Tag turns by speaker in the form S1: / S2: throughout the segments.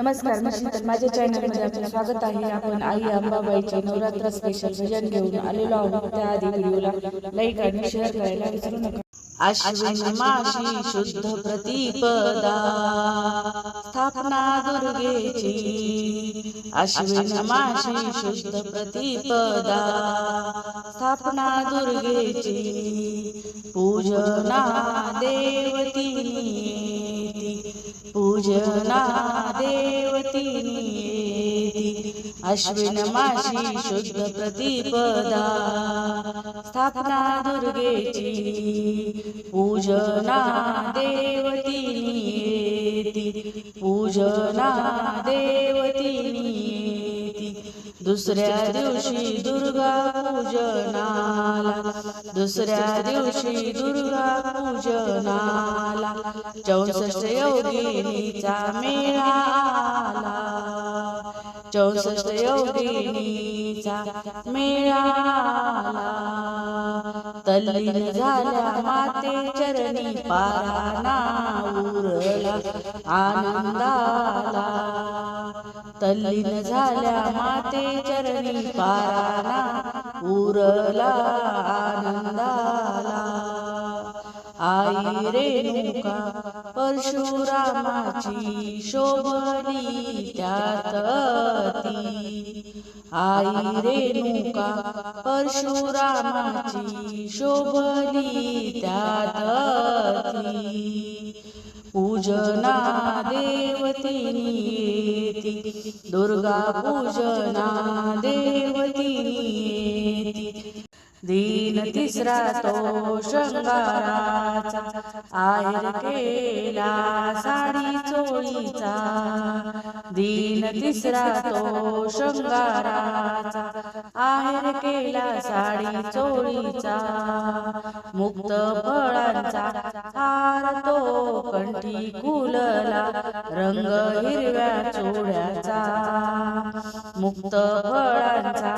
S1: नमस्कार मी शीतल माझ्या चॅनलमध्ये आपलं स्वागत आहे. आपण आई अंबाबाईचे नवरात्र स्पेशल भजन घेऊन आलेलो आहोत. त्याआधी व्हिडिओला लाईक आणि शेअर करायला विसरू नका. अश्विन माशी शुद्ध प्रतिपदा स्थापना दुर्गेची. अश्विन माशी शुद्ध प्रतिपदा स्थापना दुर्गेची. पूजना देवतीनी पूजना देवतीनी अश्विन माशी शुद्ध प्रतिपदा स्थापना दुर्गेची पूजना देवतीनी पूजना देवतीनी दुसऱ्या दिवशी दुर्गा पूजना दुसऱ्या दिवशी दुर्गा पूजनाला चौसष्ट योगिनीचा मेळा चौसष्ट योगिनीचा मेळा तल्लीन झाल्या माते चरणी पाराना उरला आनंदाला. तल्लीन झाल्या माते चरणी पाराना उरला आनंदाला. आई रेणुका परशुरामाची शोभली त्यात ती आई रेणुका परशुरामाची शोभली त्यात ती पूजना दुर्गा पूजना देवती दीन तिसरा तो शृंगाराचा आहेर केला साडी चोळीचा. दीन तिसरा तो शृंगाराचा आहेर केला साडी चोळीचा. मुक्त फळांचा हार तो कंठी कुलला रंग हिरव्या चोळ्याचा मुक्त फळांचा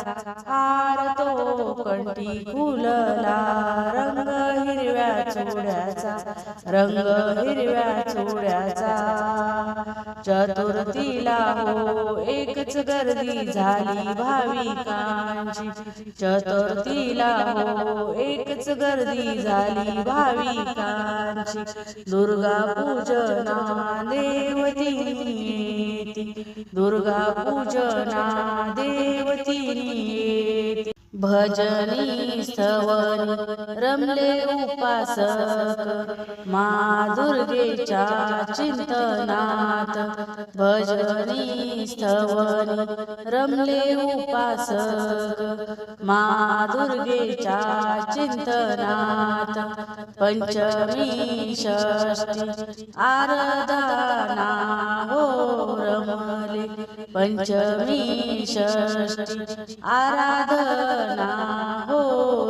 S1: हार फुलला रंग हिरव्या चोड्याचा रंग हिरव्या चोड्याचा चतुर्थीला हो एकच गर्दी झाली भाविकांची. चतुर्थीला हो एकच गर्दी झाली भाविकांची. दुर्गा पूजना देवती दुर्गा पूजना देवतीनी भजनी स्थवन रमले उपासक मा दुर्गेच्या चिंतनात. भजनी स्थवन रमले उपासक मा दुर्गेच्या चिंतनात. पंचमी षष्टी आरदाना हो रमले. पंचमी षष्टी आराधना हो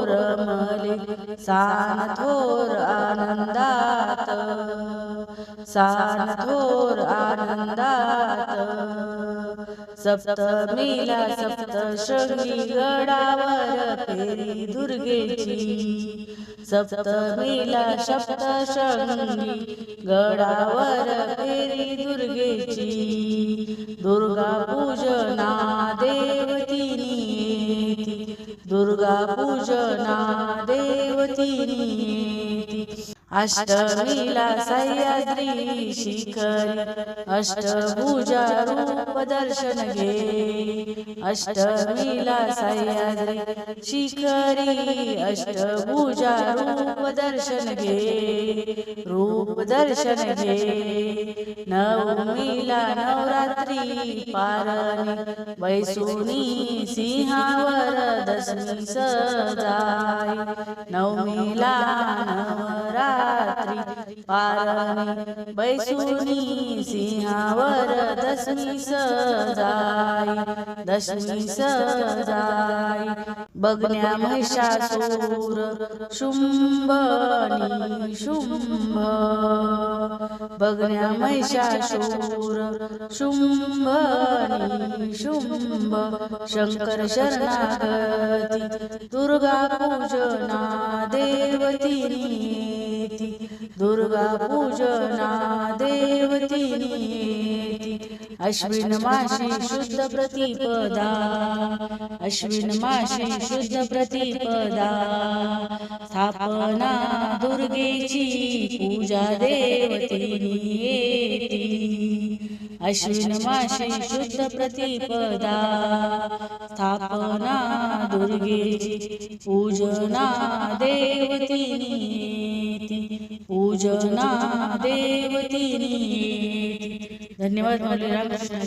S1: रमले सान थोर आनंदात सान थोर आनंदात. सप्तमीला सप्तशृंगी गडावर फेरी दुर्गेची सप्तमीला सप्तशृंगी गडावर फेरी दुर्गेची. दुर्गा पूजना दे पूजना देवतीनी। अष्टमीला सह्याद्री शिखर अष्टभुजा रूप दर्शन घे. अष्टमीला सह्याद्री शिखरी अष्टभुजा रूप दर्शन घे. रूप दर्शन घे. नवमीला नवरात्री पारणी बैसुनी सिंहावर दसमी सदाय नवमीला रात्री पारणी बैसुनी सिंहावर दशमी सजाई दशमी सजाई. बघण्या महिषासूर शुंभनी शुंभ. बघण्या महिषासूर शुंभनी शुंभ. शंकर शरणागती दुर्गा पूजना देवतीनी. दुर्गा पूजना देवतीनी अश्विन माशी शुद्ध प्रतिपदा अश्विन माशी शुद्ध प्रतिपदा स्थापना दुर्गेची पूजा देवतेनी येती. अश्विन माशी शुद्ध प्रतिपदा स्थापना दुर्गेची पूजना देवतिनी येती पूजना देवतिनी. येती धन्यवाद मौली रामकृष्ण.